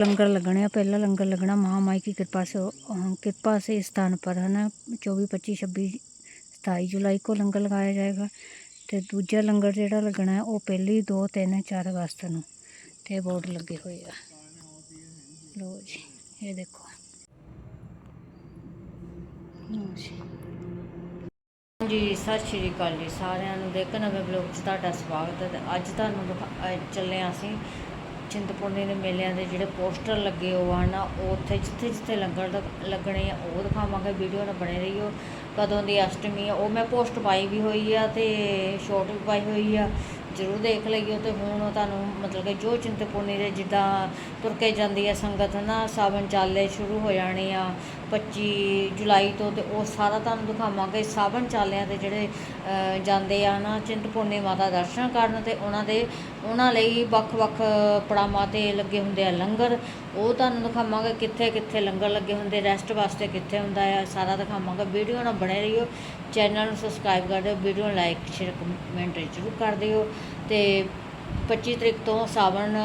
लंगर लगने पहला लंगर लगना महामाई की कृपा से अ, कृपा से इस स्थान पर है ना चौबी पच्ची छब्बी सताई जुलाई को लंगर लगाया जाएगा ਤੇ ਦੂਜਾ ਲੰਗਰ ਜਿਹੜਾ ਲੱਗਣਾ ਹੈ ਉਹ ਪਹਿਲੀ 2 3 4 ਅਗਸਤ ਨੂੰ ਤੇ ਬੋਰਡ ਲੱਗੇ ਹੋਏ ਆ ਲੋ ਜੀ ਇਹ ਦੇਖੋ ਲਓ ਜੀ ਜੀ ਸਤਿ ਸ਼੍ਰੀ ਅਕਾਲ ਜੀ ਸਾਰਿਆਂ ਨੂੰ ਦੇਖ ਨਵੇਂ ਬਲੌਗ 'ਚ ਤੁਹਾਡਾ ਸਵਾਗਤ ਹੈ ਤੇ ਅੱਜ ਤੁਹਾਨੂੰ ਦਿਖਾ- ਅਹ ਚੱਲੇ ਹਾਂ ਅਸੀਂ ਚਿੰਤਪੁਰਨੀ ਦੇ ਮੇਲਿਆਂ ਦੇ ਜਿਹੜੇ ਪੋਸਟਰ ਲੱਗੇ ਹੋ ਆ ਨਾ, ਉਹ ਉੱਥੇ ਜਿੱਥੇ ਜਿੱਥੇ ਲੰਗਰ ਦ- ਲੱਗਣੇ ਆ, ਉਹ ਦਿਖਾਵਾਂਗੇ, ਵੀਡੀਓ ਨਾਲ ਬਣੇ ਰਹੀਓ। ਕਦੋਂ ਦੀ ਅਸ਼ਟਮੀ ਆ, ਉਹ ਮੈਂ ਪੋਸਟ ਪਾਈ ਵੀ ਹੋਈ ਆ ਤੇ ਸ਼ੋਰਟ ਵੀ ਪਾਈ ਹੋਈ ਆ। ਜ਼ਰੂਰ ਦੇਖ ਲਈਓ ਤੇ ਹੁਣ ਤੁਹਾਨੂੰ ਮਤਲਬ ਕਿ ਜੋ ਚਿੰਤਪੁਰਨੀ ਦੇ ਜਿੱਦਾਂ ਤੁਰ ਕੇ ਜਾਂਦੀ ਆ ਸੰਗਤ ਨਾ ਸਾਵਣ ਚਾਲੇ ਸ਼ੁਰੂ ਹੋ ਜਾਣੇ ਆ 25 ਜੁਲਾਈ ਤੋਂ ਤੇ ਉਹ ਸਾਰਾ ਤੁਹਾਨੂੰ ਦਿਖਾਵਾਂਗੇ। ਸਾਵਨ ਚਾਲਿਆਂ ਦੇ ਜਿਹੜੇ ਜਾਂਦੇ ਆ ਨਾ ਚਿੰਤਪੁਰਨੀ ਮਾਤਾ ਦਰਸ਼ਨ ਕਰਨ ਅਤੇ ਉਹਨਾਂ ਦੇ, ਉਹਨਾਂ ਲਈ ਵੱਖ-ਵੱਖ ਪੜਾਵਾਂ ਤੇ ਲੱਗੇ ਹੁੰਦੇ ਆ ਲੰਗਰ। ਉਹ ਤੁਹਾਨੂੰ ਦਿਖਾਵਾਂਗੇ ਕਿੱਥੇ ਕਿੱਥੇ ਲੰਗਰ ਲੱਗੇ ਹੁੰਦੇ ਰੈਸਟ ਵਾਸਤੇ ਕਿੱਥੇ ਹੁੰਦਾ ਆ, ਸਾਰਾ ਦਿਖਾਵਾਂਗੇ। ਵੀਡੀਓ ਨਾਲ ਬਣੇ ਰਹੀਓ, ਚੈਨਲ ਨੂੰ ਸਬਸਕ੍ਰਾਈਬ ਕਰ ਦਿਓ, ਵੀਡੀਓ ਨੂੰ ਲਾਈਕ ਸ਼ੇਅਰ ਕਮੈਂਟ ਜ਼ਰੂਰ ਕਰ ਦਿਓ ਤੇ 25 ਤਰੀਕ ਤੋਂ ਸਾਵਣ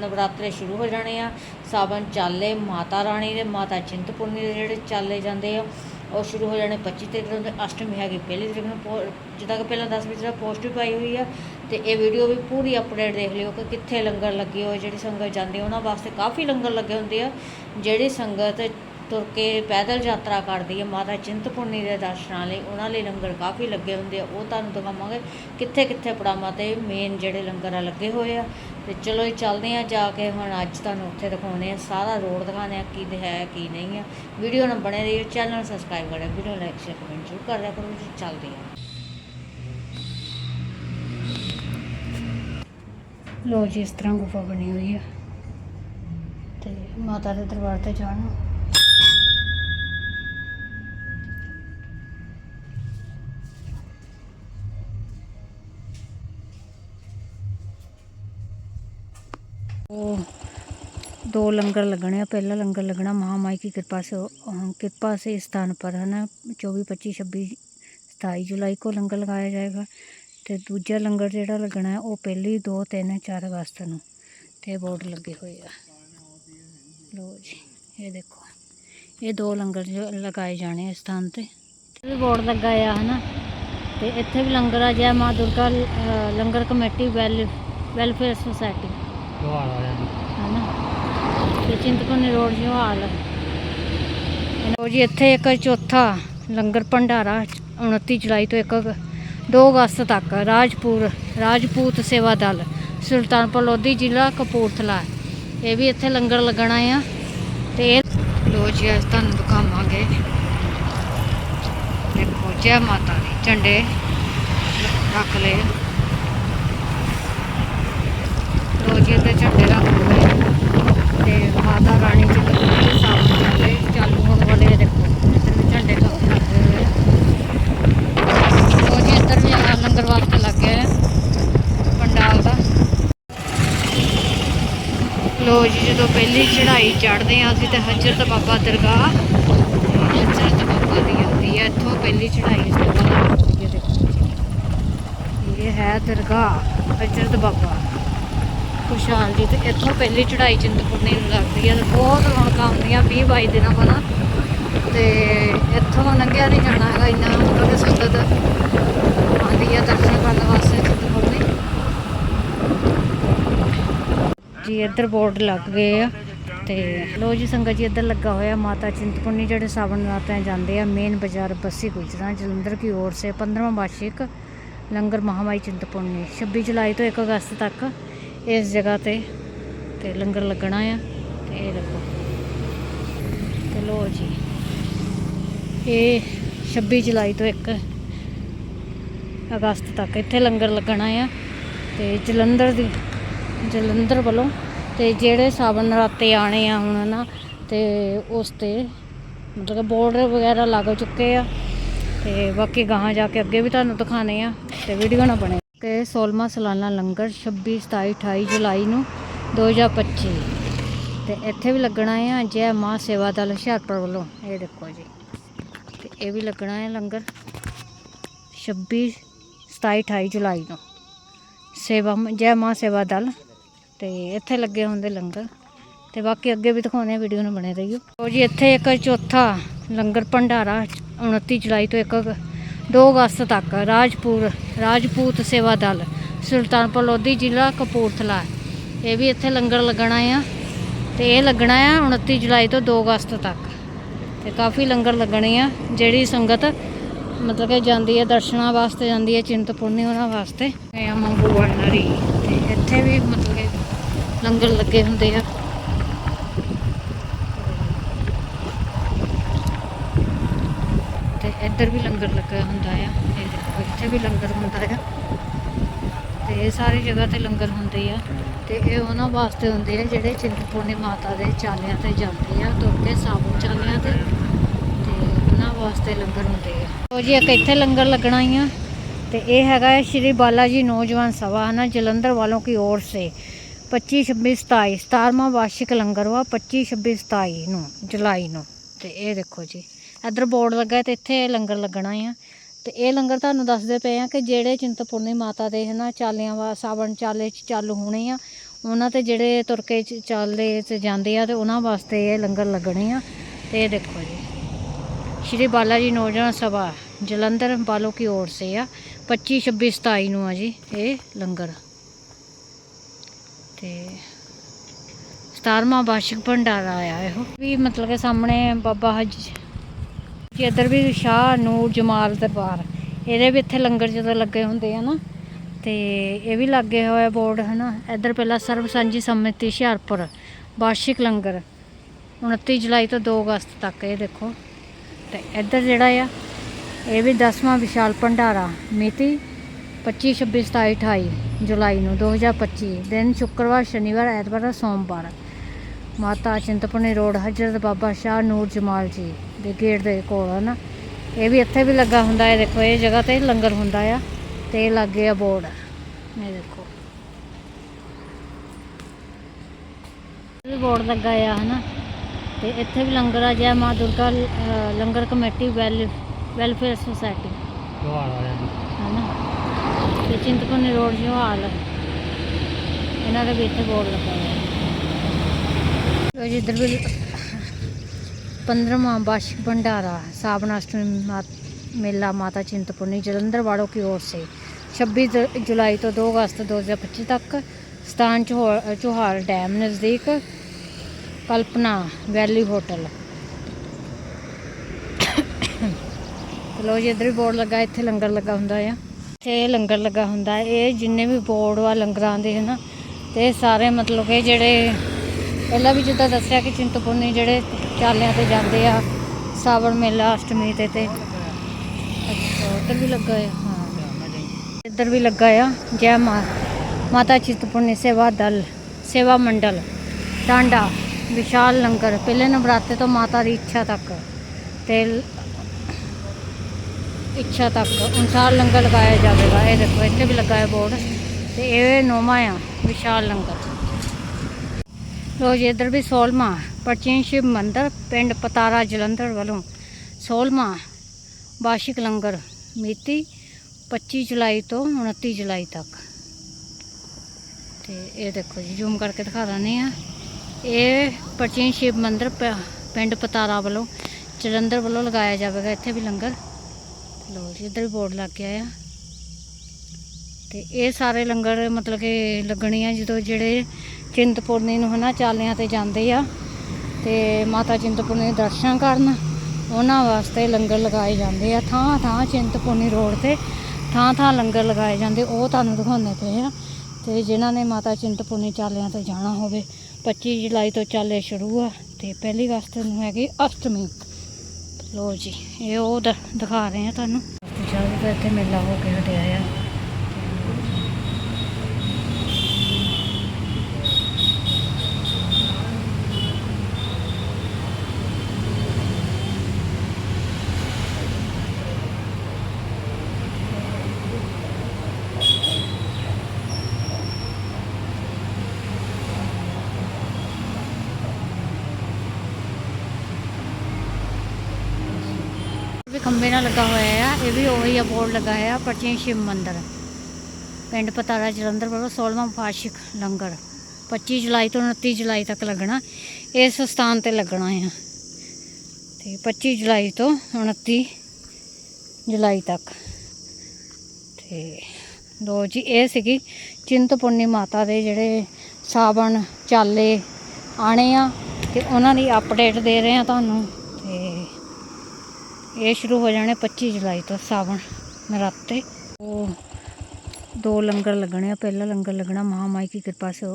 ਨਵਰਾਤਰੇ ਸ਼ੁਰੂ ਹੋ ਜਾਣੇ ਆ। ਸਾਵਣ ਚਾਲੇ ਮਾਤਾ ਰਾਣੀ ਦੇ, ਮਾਤਾ ਚਿੰਤਪੁਰਨੀ ਦੇ ਜਿਹੜੇ ਚਾਲੇ ਜਾਂਦੇ ਆ ਉਹ ਸ਼ੁਰੂ ਹੋ ਜਾਣੇ 25 ਤਰੀਕ ਤੋਂ ਤੇ ਅਸ਼ਟਮੀ ਹੈਗੀ, ਪਹਿਲੀ ਤਰੀਕ ਨੂੰ ਪੋ- ਜਿੱਦਾਂ ਕਿ ਪਹਿਲਾਂ 10 ਵਜੇ ਦਾ ਪੋਸਟ ਵੀ ਪਾਈ ਹੋਈ ਆ, ਤੇ ਇਹ ਵੀਡੀਓ ਵੀ ਪੂਰੀ ਅਪਡੇਟ ਦੇਖ ਲਿਓ ਕਿ ਕਿੱਥੇ ਲੰਗਰ ਲੱਗੇ ਹੋਏ, ਜਿਹੜੀ ਸੰਗਤ ਜਾਂਦੀ, ਉਹਨਾਂ ਵਾਸਤੇ ਕਾਫੀ ਲੰਗਰ ਲੱਗੇ ਹੁੰਦੇ ਆ, ਜਿਹੜੀ ਸੰਗਤ ਤੁਰ ਕੇ ਪੈਦਲ ਯਾਤਰਾ ਕਰਦੀ ਹੈ ਮਾਤਾ ਚਿੰਤਪੁਰਨੀ ਦੇ ਦਰਸ਼ਨਾਂ ਲਈ, ਉਹਨਾਂ ਲਈ ਲੰਗਰ ਕਾਫੀ ਲੱਗੇ ਹੁੰਦੇ ਆ, ਉਹ ਤੁਹਾਨੂੰ ਦਿਖਾਵਾਂਗੇ ਕਿੱਥੇ ਕਿੱਥੇ ਪੜਾਵਾਂ ਤੇ ਮੇਨ ਜਿਹੜੇ ਲੰਗਰ ਆ ਲੱਗੇ ਹੋਏ ਆ ਤੇ ਚਲੋ ਜੀ, ਚੱਲਦੇ ਆ ਜਾ ਕੇ ਹੁਣ ਅੱਜ ਤੁਹਾਨੂੰ ਉੱਥੇ ਦਿਖਾਉਣੇ ਆ ਸਾਰਾ ਰੋਡ ਦਿਖਾਣੇ ਆ ਕੀ ਹੈ, ਕੀ ਨਹੀਂ ਆ ਵੀਡੀਓ ਨੂੰ ਬਣੇ ਰਹੀ ਚੈਨਲ ਨੂੰ ਸਬਸਕ੍ਰਾਈਬ ਕਰਿਓ, ਵੀਡੀਓ ਲਾਈਕ ਸ਼ੇਅਰ ਕਮੈਂਟ ਜ਼ਰੂਰ ਕਰਿਆ ਕਰੋ ਜੀ, ਚੱਲਦੇ ਆ ਲੋ ਜੀ, ਇਸ ਤਰ੍ਹਾਂ ਗੁਫਾ ਬਣੀ ਹੋਈ ਆ ਤੇ ਮਾਤਾ ਦੇ ਦਰਬਾਰ ਤੇ ਜਾਣ। दो लंगर लगने हैं पहला लंगर लगना महामाई की कृपा से अ, कृपा से इस स्थान पर है ना चौबी पच्ची छब्बी सताई जुलाई को लंगर लगाया जाएगा ਤੇ ਦੂਜਾ ਲੰਗਰ ਜਿਹੜਾ ਲੱਗਣਾ ਹੈ ਉਹ ਪਹਿਲੀ 2 3 4 ਅਗਸਤ ਨੂੰ ਤੇ ਬੋਰਡ ਲੱਗੇ ਹੋਏ ਆ ਲੋ ਜੀ ਇਹ ਦੇਖੋ ਇਹ ਦੋ ਲੰਗਰ ਜੋ ਲਗਾਏ ਜਾਣੇ ਆ ਇਸ ਸਥਾਨ ਤੇ ਇਹ ਵੀ ਬੋਰਡ ਲੱਗਾ ਆ ਹਨਾ ਤੇ ਇੱਥੇ ਵੀ ਲੰਗਰ ਆ ਜੈ ਮਾਂ ਦੁਰਗਾ ਅ, ਲੰਗਰ ਕਮੇਟੀ ਵੈਲ ਵੈਲਫੇਅਰ ਸੁਸਾਇਟੀ ਹਨਾ ਤੇ ਚਿੰਤਪੁਰਨੀ ਰੋਡ ਜੋਹਾਲ ਲੋ ਜੀ, ਇੱਥੇ ਇੱਕ ਚੌਥਾ ਲੰਗਰ ਭੰਡਾਰਾ 29 ਜੁਲਾਈ ਤੋਂ 1 2 ਅਗਸਤ ਤੱਕ ਰਾਜਪੁਰ, ਰਾਜਪੂਤ ਸੇਵਾ ਦਲ, ਸੁਲਤਾਨਪੁਰ ਲੋਧੀ ਜ਼ਿਲ੍ਹਾ ਕਪੂਰਥਲਾ। ਇਹ ਵੀ ਇੱਥੇ ਲੰਗਰ ਲੱਗਣਾ ਆ। ਤੇ ਇਹ ਲੋ ਜੀ, ਅੱਜ ਤੁਹਾਨੂੰ ਦਿਖਾਵਾਂਗੇ। ਦੇਖੋ, ਜੈ ਮਾਤਾ ਦੀ, ਝੰਡੇ ਰੱਖ ਲਏ। ਲੋ ਜੀ, ਇੱਥੇ ਝੰਡੇ ਰੱਖ ਲਏ। ਤੇ ਮਾਤਾ ਰਾਣੀ ਜੀ ਦੇ ਸਾਹਮਣੇ ਚੱਲੇ, ਚਾਲੂ ਹੋਣ ਵਾਲੇ ਦੇਖੋ, ਇੱਧਰ ਵੀ ਝੰਡੇ ਲੱਗ- ਲੱਗੇ ਹੋਏ ਆ। ਉਹ ਜੀ, ਇੱਧਰ ਵੀ ਆ ਲੰਗਰ ਵਾਸਤੇ ਲੱਗੇ ਆ ਪੰਡਾਲ ਦਾ। ਲੋ ਜੀ, ਜਦੋਂ ਪਹਿਲੀ ਚੜ੍ਹਾਈ ਚੜ੍ਹਦੇ ਆ ਅਸੀਂ ਤੇ ਹਜ਼ਰਤ ਬਾਬਾ ਦਰਗਾਹ, ਹਜ਼ਰਤ ਬਾਬਾ ਦੀ ਹੁੰਦੀ ਹੈ, ਇੱਥੋਂ ਪਹਿਲੀ ਚੜ੍ਹਾਈ ਇਸ ਤੋਂ ਬਾਅਦ ਹੁੰਦੀ ਦੇਖੋ। ਜੀ। ਇਹ ਹੈ ਦਰਗਾਹ, ਹਜ਼ਰਤ ਬਾਬਾ। ਖੁਸ਼ਹਾਲ ਜੀ, ਤੇ ਇੱਥੋਂ ਪਹਿਲੀ ਚੜ੍ਹਾਈ ਚਿੰਤਪੁਰਨੀ ਨੂੰ ਲੱਗਦੀ ਹੈ ਤੇ ਬਹੁਤ ਰੌਣਕਾਂ ਹੁੰਦੀਆਂ 20 22 ਦਿਨਾਂ ਬਾਅਦ ਤੇ ਇੱਥੋਂ ਲੰਘਿਆ ਨਹੀਂ ਜਾਣਾ ਹੈਗਾ, ਇੰਨਾ ਮਤਲਬ ਸੰਗਤ ਆਉਂਦੀ ਹੈ ਦਰਸ਼ਨ ਕਰਨ ਵਾਸਤੇ ਚਿੰਤਪੁਰਨੀ। ਜੀ, ਇੱਧਰ ਬੋਰਡ ਲੱਗ ਗਏ ਆ, ਤੇ ਲੋ ਜੀ ਸੰਗਤ ਜੀ, ਇੱਧਰ ਲੱਗਾ ਹੋਇਆ ਮਾਤਾ ਚਿੰਤਪੁਰਨੀ, ਜਿਹੜੇ ਸਾਵਣ ਰਾਤਾਂ ਜਾਂਦੇ ਆ ਮੇਨ ਬਾਜ਼ਾਰ ਬੱਸੀ ਗੁਜਰਾਂ, ਜਲੰਧਰ ਕੀ ਔਰ ਸੇ 15ਵਾਂ ਵਾਰਸ਼ਿਕ ਲੰਗਰ ਮਹਾਮਾਈ ਚਿੰਤਪੁਰਨੀ 26 ਜੁਲਾਈ ਤੋਂ 1 ਅਗਸਤ ਤੱਕ। ਇਸ ਜਗ੍ਹਾ ਤੇ ਤੇ ਲੰਗਰ ਲੱਗਣਾ ਆ, ਤੇ ਇਹ ਦੇਖੋ। ਤੇ ਲੋ ਜੀ, ਇਹ 26 ਜੁਲਾਈ ਤੋਂ 1 ਅਗਸਤ ਤੱਕ ਇੱਥੇ ਲੰਗਰ ਲੱਗਣਾ ਆ, ਤੇ ਜਲੰਧਰ ਦੀ, ਜਲੰਧਰ ਵੱਲੋਂ, ਤੇ ਜਿਹੜੇ ਸਾਵਣ ਨਰਾਤੇ ਆਣੇ ਆ ਹੁਣ ਨਾ ਤੇ ਉਸ ਤੇ ਮਤਲਬ ਕਿ ਬੋਰਡ ਵਗੈਰਾ ਲੱਗ ਚੁੱਕੇ ਆ, ਤੇ ਬਾਕੀ ਗਾਹਾਂ ਜਾ ਕੇ ਅੱਗੇ ਵੀ ਤੁਹਾਨੂੰ ਦਿਖਾਣੇ ਆ, ਤੇ ਵੀਡੀਓ ਨਾ ਬਣੇ। ਕਿ 16ਵਾਂ ਸਾਲਾਨਾ ਲੰਗਰ 26 27 28 ਜੁਲਾਈ ਨੂੰ 2025 ਤੇ ਇੱਥੇ ਵੀ ਲੱਗਣਾ ਆ ਜੈ ਮਾਂ ਸੇਵਾ ਦਲ ਹੁਸ਼ਿਆਰਪੁਰ ਵੱਲੋਂ। ਇਹ ਦੇਖੋ ਜੀ। ਤੇ ਇਹ ਵੀ ਲੱਗਣਾ ਹੈ ਲੰਗਰ 26 27 28 ਜੁਲਾਈ ਨੂੰ। ਸੇਵਾ ਜੈ ਮਾਂ ਸੇਵਾ ਦਲ। ਤੇ ਇੱਥੇ ਲੱਗੇ ਹੁੰਦੇ ਲੰਗਰ। ਤੇ ਬਾਕੀ ਅੱਗੇ ਵੀ ਦਿਖਾਉਂਦੇ ਆ ਵੀਡੀਓ ਨੂੰ ਬਣੇ ਰਹੀਓ। ਜੀ, ਇੱਥੇ ਇੱਕ ਚੌਥਾ ਲੰਗਰ ਭੰਡਾਰਾ 29 ਜੁਲਾਈ ਤੋਂ ਇੱਕ 2 ਅਗਸਤ ਤੱਕ ਰਾਜਪੁਰ, ਰਾਜਪੂਤ ਸੇਵਾ ਦਲ, ਸੁਲਤਾਨਪੁਰ ਲੋਧੀ ਜ਼ਿਲ੍ਹਾ ਕਪੂਰਥਲਾ। ਇਹ ਵੀ ਇੱਥੇ ਲੰਗਰ ਲੱਗਣਾ ਆ ਤੇ ਇਹ ਲੱਗਣਾ ਆ 29 ਜੁਲਾਈ ਤੋਂ 2 ਅਗਸਤ ਤੱਕ। ਤੇ ਕਾਫੀ ਲੰਗਰ ਲੱਗਣੇ ਆ, ਜਿਹੜੀ ਸੰਗਤ ਮਤਲਬ ਕਿ ਜਾਂਦੀ ਹੈ ਦਰਸ਼ਨਾਂ ਵਾਸਤੇ, ਜਾਂਦੀ ਹੈ ਚਿੰਤਪੁਰਨੀ ਉਹਨਾਂ ਵਾਸਤੇ। ਇਹ ਆ ਮੰਗੂ ਬਣਨਰੀ ਤੇ ਇੱਥੇ ਵੀ ਮਤਲਬ ਕਿ ਲੰਗਰ ਲੱਗੇ ਹੁੰਦੇ ਆ ਤੇ ਇੱਧਰ ਵੀ ਲੰਗਰ ਲੱਗਾ ਹੁੰਦਾ ਆ, ਇਹ ਦੇਖੋ, ਇੱਥੇ ਵੀ ਲੰਗਰ ਹੁੰਦਾ ਆ। ਤੇ ਇਹ ਸਾਰੀ ਜਗ੍ਹਾ ਤੇ ਲੰਗਰ ਹੁੰਦੇ ਆ। ਤੇ ਇਹ ਉਹਨਾਂ ਵਾਸਤੇ ਹੁੰਦੇ ਆ ਜਿਹੜੇ ਚਿੰਤਪੂਰਨੀ ਮਾਤਾ ਦੇ ਚਾਲਿਆਂ ਤੇ ਜਾਂਦੇ ਆ ਤੁਰ ਸਾਬੂ ਚਾਲਿਆਂ ਤੇ। ਤੇ ਉਹਨਾਂ ਵਾਸਤੇ ਲੰਗਰ ਹੁੰਦੇ ਆ। ਉਹ ਜੀ, ਇੱਕ ਇੱਥੇ ਲੰਗਰ ਲੱਗਣਾ ਆ। ਤੇ ਇਹ ਹੈਗਾ ਹੈ ਸ਼੍ਰੀ ਬਾਲਾਜੀ ਨੌਜਵਾਨ ਸਭਾ, ਹਨਾ, ਜਲੰਧਰ ਵਾਲੋਂ ਕੀ ਔਰ ਸੇ। 25 26 27 17ਵਾਂ ਵਾਰਸ਼ਿਕ ਲੰਗਰ ਵਾ 25 26 27 ਨੂੰ, ਜੁਲਾਈ ਨੂੰ। ਤੇ ਇਹ ਦੇਖੋ ਜੀ। ਇੱਧਰ ਬੋਰਡ ਲੱਗਾ ਤੇ ਇੱਥੇ ਲੰਗਰ ਲੱਗਣਾ ਆ। ਤੇ ਇਹ ਲੰਗਰ ਤੁਹਾਨੂੰ ਦੱਸਦੇ ਪਏ ਆ ਕਿ ਜਿਹੜੇ ਚਿੰਤਪੁਰਨੀ ਮਾਤਾ ਦੇ ਹਨਾ ਚਾਲਿਆਂ ਵਾ, ਸਾਵਣ ਚਾਲੇ ਚ ਚਾਲੂ ਹੋਣੇ ਆ, ਉਹਨਾਂ ਤੇ ਜਿਹੜੇ ਤੁਰਕੇ ਚਾਲੇ ਤੇ ਜਾਂਦੇ ਆ ਤੇ ਉਹਨਾਂ ਵਾਸਤੇ ਇਹ ਲੰਗਰ ਲੱਗਣੇ ਆ। ਤੇ ਇਹ ਦੇਖੋ ਜੀ। ਸ਼੍ਰੀ ਬਾਲਾ ਜੀ ਨੌਜਵਾਨ ਸਭਾ, ਜਲੰਧਰ ਬਾਲੋ ਕੀ ਔਰ ਸੇ ਆ। 25 26 27 ਨੂੰ ਆ ਜੀ ਇਹ ਲੰਗਰ। ਤੇ 17ਵਾਂ ਵਾਰਸ਼ਿਕ ਭੰਡਾਰਾ ਆਇਆ ਇਹੋ। ਵੀ ਮਤਲਬ ਕਿ ਸਾਹਮਣੇ ਬਾਬਾ ਹਜ ਜੀ ਇੱਧਰ ਵੀ ਸ਼ਾਹ ਨੂਰ ਜਮਾਲ ਦਰਬਾਰ, ਇਹਦੇ ਵੀ ਇੱਥੇ ਲੰਗਰ ਜਦੋਂ ਲੱਗੇ ਹੁੰਦੇ ਆ ਨਾ, ਤੇ ਇਹ ਵੀ ਲੱਗੇ ਹੋਇਆ ਬੋਰਡ ਹੈ ਨਾ ਇੱਧਰ ਪਹਿਲਾਂ ਸਰਬ ਸਾਂਝੀ ਸਮਿਤੀ ਹੁਸ਼ਿਆਰਪੁਰ, ਵਾਰਸ਼ਿਕ ਲੰਗਰ 29 ਜੁਲਾਈ ਤੋਂ 2 ਅਗਸਤ ਤੱਕ, ਇਹ ਦੇਖੋ। ਤੇ ਇੱਧਰ ਜਿਹੜਾ ਆ, ਇਹ ਵੀ 10ਵਾਂ ਵਿਸ਼ਾਲ ਭੰਡਾਰਾ, ਮਿਤੀ 25 26 27 28 ਜੁਲਾਈ ਨੂੰ 2025 ਦਿਨ ਸ਼ੁੱਕਰਵਾਰ, ਸ਼ਨੀਵਾਰ, ਐਤਵਾਰ, ਸੋਮਵਾਰ। ਮਾਤਾ ਚਿੰਤਪੁਰਨੀ ਰੋਡ, ਹਜ਼ਰਤ ਬਾਬਾ ਸ਼ਾਹ ਨੂਰ ਜਮਾਲ ਜੀ। ਦੇ ਗੇਟ ਦੇ ਕੋਲ ਹੈ ਨਾ। ਇਹ ਵੀ ਇੱਥੇ ਵੀ ਲੱਗਾ ਹੁੰਦਾ ਹੈ। ਦੇਖੋ ਇਹ ਜਗ੍ਹਾ ਤੇ ਲੰਗਰ ਹੁੰਦਾ ਆ ਤੇ ਲੱਗੇ ਆ ਬੋਰਡ। ਇਹ ਦੇਖੋ। ਇਹ ਵੀ ਬੋਰਡ ਲੱਗਾ ਆ ਹਨਾ। ਤੇ ਇੱਥੇ ਵੀ ਲੰਗਰ ਆ Jai Maa Durga Langar committee well welfare society. ਹਨਾ। ਤੇ ਚਿੰਤਪੁਰਨੀ ਰੋਡ ਜੋਹਾਲ। ਇਹਨਾਂ ਦਾ ਵੀ ਇੱਥੇ ਬੋਰਡ ਲੱਗਾ ਹੋਇਆ। ਹੈ ਜਿੱਧਰ ਵੀ 15ਵਾਂ ਬਸ਼ ਭੰਡਾਰਾ ਸਾਵਨ ਅਸ਼ਟਮੀ ਮਾ- ਮੇਲਾ ਮਾਤਾ ਚਿੰਤਪੁਰਨੀ ਜਲੰਧਰ ਵਾਲੋਂ ਕੀ ओर से 26 ਜ- ਜੁਲਾਈ ਤੋਂ 2 ਅਗਸਤ 2025 ਤੱਕ ਸਥਾਨ ਚੋਹਾਲ ਚੋਹਾਲ ਡੈਮ ਨਜ਼ਦੀਕ ਕਲਪਨਾ ਵੈਲੀ ਹੋਟਲ ਤੇ ਲੋ ਜੀ ਇੱਧਰ ਵੀ ਬੋਰਡ ਲੱਗਾ ਇੱਥੇ ਲੰਗਰ ਲੱਗਾ ਹੁੰਦਾ ਆ ਤੇ ਇਹ ਲੰਗਰ ਲੱਗਾ ਹੁੰਦਾ ਹੈ। ਇਹ ਜਿੰਨੇ ਵੀ ਬੋਰਡ ਵਾ ਲੰਗਰਾਂ ਦੇ ਹਨਾ ਤੇ ਇਹ ਸਾਰੇ ਮਤਲਬ ਕਿ ਜਿਹੜੇ ਪਹਿਲਾਂ ਵੀ ਜਿੱਦਾਂ ਦੱਸਿਆ ਕਿ ਚਿੰਤਪੁਰਨੀ ਜਿਹੜੇ ਚਾਲਿਆਂ ਤੇ ਜਾਂਦੇ ਆ, ਸਾਵਣ ਮੇਲਾ, ਅਸ਼ਟਮੀ ਤੇ ਤੇ। ਅੱਛਾ, ਉੱਧਰ ਵੀ ਲੱਗਾ ਆ? ਹਾਂ। ਇੱਧਰ ਵੀ ਲੱਗਾ ਆ, ਜੈ ਮਾ, ਮਾਤਾ ਚਿੰਤਪੁਰਨੀ ਸੇਵਾ ਦਲ, ਸੇਵਾ ਮੰਡਲ ਟਾਂਡਾ ਵਿਸ਼ਾਲ ਲੰਗਰ, ਪਹਿਲੇ ਨਵਰਾਤੇ ਤੋਂ ਮਾਤਾ ਦੀ ਇੱਛਾ ਤੱਕ ਤੇ ਇੱਛਾ ਤੱਕ ਅਨੁਸਾਰ ਲੰਗਰ ਲਗਾਇਆ ਜਾਵੇਗਾ। ਇਹ ਦੇਖੋ, ਇੱਥੇ ਵੀ ਲੱਗਾ ਹੈ ਬੋਰਡ ਤੇ ਇਹ ਨੋਮਾ ਆ, ਵਿਸ਼ਾਲ ਲੰਗਰ। ਲੋ ਜੀ ਇੱਧਰ ਵੀ ਸੋਲਮਾ ਪ੍ਰਾਚੀਨ ਸ਼ਿਵ ਮੰਦਰ, ਪਿੰਡ ਪਤਾਰਾ ਜਲੰਧਰ ਵੱਲੋਂ ਸੋਲਮਾ ਵਾਰਸ਼ਿਕ ਲੰਗਰ ਮਿਤੀ 25 ਜੁਲਾਈ ਤੋਂ 29 ਜੁਲਾਈ ਤੱਕ। ਤੇ ਇਹ ਦੇਖੋ ਜੀ ਜ਼ੂਮ ਕਰਕੇ ਦਿਖਾ ਦਿੰਦੇ ਆ ਇਹ ਪ੍ਰਾਚੀਨ ਸ਼ਿਵ ਮੰਦਰ ਪਿੰਡ ਪਤਾਰਾ ਵੱਲੋਂ, ਜਲੰਧਰ ਵੱਲੋਂ ਲਗਾਇਆ ਜਾਵੇਗਾ। ਇੱਥੇ ਵੀ ਲੰਗਰ। ਲੋ ਜੀ, ਇੱਧਰ ਵੀ ਬੋਰਡ ਲੱਗ ਗਿਆ ਆ। ਤੇ ਇਹ ਸਾਰੇ ਲੰਗਰ ਮਤਲਬ ਕਿ ਲੱਗਣੇ ਆ ਜਦੋਂ ਜਿਹੜੇ ਚਿੰਤਪੁਰਨੀ ਨੂੰ ਹਨਾ, ਚਾਲਿਆਂ ਤੇ ਜਾਂਦੇ ਆ ਤੇ ਮਾਤਾ ਚਿੰਤਪੁਰਨੀ ਦੇ ਦਰਸ਼ਨ ਕਰਨ। ਉਹਨਾਂ ਵਾਸਤੇ ਲੰਗਰ ਲਗਾਏ ਜਾਂਦੇ ਆ। ਥਾਂ ਥਾਂ ਚਿੰਤਪੁਰਨੀ ਰੋਡ ਤੇ ਥਾਂ ਥਾਂ ਲੰਗਰ ਲਗਾਏ ਜਾਂਦੇ। ਉਹ ਤੁਹਾਨੂੰ ਦਿਖਾਉਂਦੇ ਪਏ ਆ। ਤੇ ਜਿਨ੍ਹਾਂ ਨੇ ਮਾਤਾ ਚਿੰਤਪੁਰਨੀ ਚਾਲਿਆਂ ਤੇ ਜਾਣਾ ਹੋਵੇ 25 ਜੁਲਾਈ ਤੋਂ ਚਾਲੇ ਸ਼ੁਰੂ ਆ। ਤੇ ਪਹਿਲੀ ਅਗਸਤ ਨੂੰ ਹੈਗੀ ਅਸ਼ਟਮੀ। ਲੋ ਜੀ, ਇਹ ਉਹ ਦ- ਦਿਖਾ ਰਹੇ ਆ ਤੁਹਾਨੂੰ। ਸ਼ਾਇਦ ਤਾਂ ਇੱਥੇ ਮੇਲਾ ਹੋ ਕੇ ਹਟਿਆ ਆ। ਵੀ ਖੰਭੇ ਨਾਲ ਲੱਗਾ ਹੋਇਆ ਆ, ਇਹ ਵੀ ਉਹੀ ਆ ਬੋਰਡ ਲੱਗਾ ਹੋਇਆ, ਪ੍ਰਾਚੀਨ ਸ਼ਿਵ ਮੰਦਿਰ। ਪਿੰਡ ਪਤਾਰਾ ਜਲੰਧਰ ਵੱਲੋਂ 16ਵਾਂ ਵਾਰਸ਼ਿਕ ਲੰਗਰ 25 ਜੁਲਾਈ ਤੋਂ 29 ਜੁਲਾਈ ਤੱਕ ਲੱਗਣਾ, ਇਸ ਸਥਾਨ ਤੇ ਲੱਗਣਾ ਆ। ਤੇ 25 ਜੁਲਾਈ ਤੋਂ 29 ਜੁਲਾਈ ਤੱਕ। ਤੇ ਲੋ ਜੀ, ਇਹ ਸੀਗੀ ਚਿੰਤਪੁਰਨੀ ਮਾਤਾ ਦੇ ਜਿਹੜੇ ਸਾਵਣ ਚਾਲੇ ਆਣੇ ਆ, ਤੇ ਉਹਨਾਂ ਦੀ ਅਪਡੇਟ ਦੇ ਰਹੇ ਆ ਤੁਹਾਨੂੰ। ਇਹ ਸ਼ੁਰੂ ਹੋ ਜਾਣੇ 25 ਜੁਲਾਈ ਤੋਂ ਸਾਵਣ ਨਰਾਤੇ। ਉਹ ਦੋ ਲੰਗਰ ਲੱਗਣੇ ਆ। ਪਹਿਲਾ ਲੰਗਰ ਲੱਗਣਾ ਮਹਾਮਾਈ ਦੀ ਕਿਰਪਾ ਸੇ।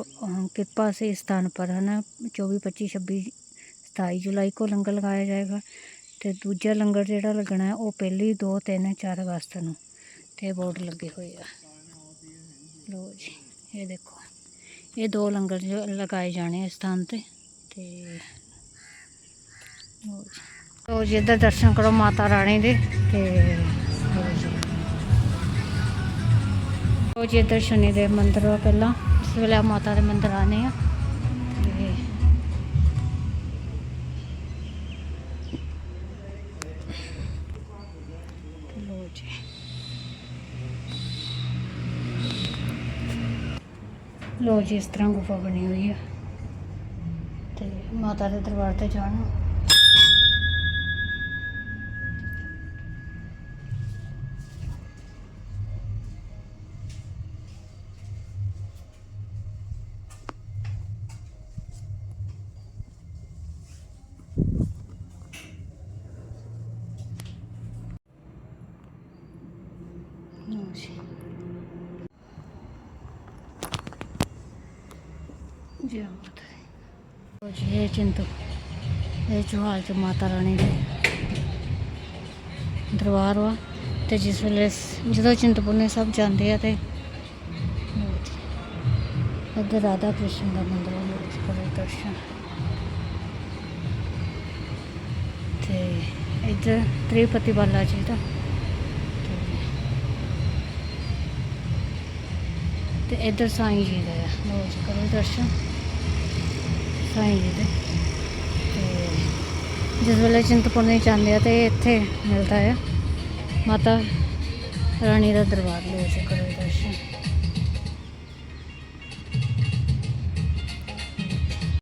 ਕਿਰਪਾ ਸੇ ਇਸ ਸਥਾਨ ਪਰ ਹੈ ਨਾ 24 25 26 27 ਜੁਲਾਈ ਕੋ ਲੰਗਰ ਲਗਾਇਆ ਜਾਏਗਾ। ਤੇ ਦੂਜਾ ਲੰਗਰ ਜਿਹੜਾ ਲੱਗਣਾ ਹੈ ਉਹ ਪਹਿਲੀ 2 3 4 ਅਗਸਤ ਨੂੰ ਤੇ ਬੋਰਡ ਲੱਗੇ ਹੋਏ ਆ। ਲੋ ਜੀ, ਇਹ ਦੇਖੋ। ਇਹ ਦੋ ਲੰਗਰ ਲਗਾਏ ਜਾਣੇ ਇਸ ਸਥਾਨ ਤੇ ਤੇ ਲੋ ਜੀ। ਲੋ ਜੀ ਇੱਧਰ ਦਰਸ਼ਨ ਕਰੋ ਮਾਤਾ ਰਾਣੀ ਦੇ ਤੇ ਉਹ ਜੀ, ਇੱਧਰ ਸ਼ਨੀ ਦੇ ਮੰਦਿਰ ਵਾ ਪਹਿਲਾਂ। ਇਸ ਵੇਲੇ ਮਾਤਾ ਦੇ ਮੰਦਿਰ ਆਨੇ ਆ। ਤੇ ਲੋ ਜੀ, ਇਸ ਤਰ੍ਹਾਂ ਗੁਫਾ ਬਣੀ ਹੋਈ ਆ। ਤੇ ਮਾਤਾ ਦੇ ਦਰਬਾਰ ਤੇ ਜਾਣ। ਜੀ ਮਾਤਾ ਜੀ ਇਹ ਚਿੰਤੂ, ਇਹ ਚੋਹਾਲ ਚ ਮਾਤਾ ਰਾਣੀ ਦੇ ਦਰਬਾਰ ਵਾ, ਤੇ ਜਿਸ ਵੇਲੇ ਜਦੋਂ ਚਿੰਤਪੁਰਨੀ ਸਭ ਜਾਂਦੇ ਆ ਤੇ ਲਓ ਇੱਧਰ ਰਾਧਾ ਕ੍ਰਿਸ਼ਨ ਦਾ ਮੰਦਿਰ ਹੈ ਲਓ ਜੀ ਕਰੋ ਦਰਸ਼ਨ। ਤੇ ਇੱਧਰ ਤ੍ਰਿਪਤੀ ਬਾਲਾ ਜੀ ਦਾ, ਤੇ ਇੱਧਰ ਸਾਈਂ ਜੀ ਦਾ ਆ ਜੀ ਕਰੋ ਦਰਸ਼ਨ। ਸਾਈਂ ਜੀ ਦੇ ਤੇ ਜਿਸ ਵੇਲੇ ਚਿੰਤਪੁਰਨੀ ਜਾਂਦੇ ਆ ਤੇ ਇੱਥੇ ਮਿਲਦਾ ਆ ਮਾਤਾ ਰਾਣੀ ਦਾ ਦਰਬਾਰ ਲਓ ਜੀ, ਕਰੋ ਦਰਸ਼ਨ।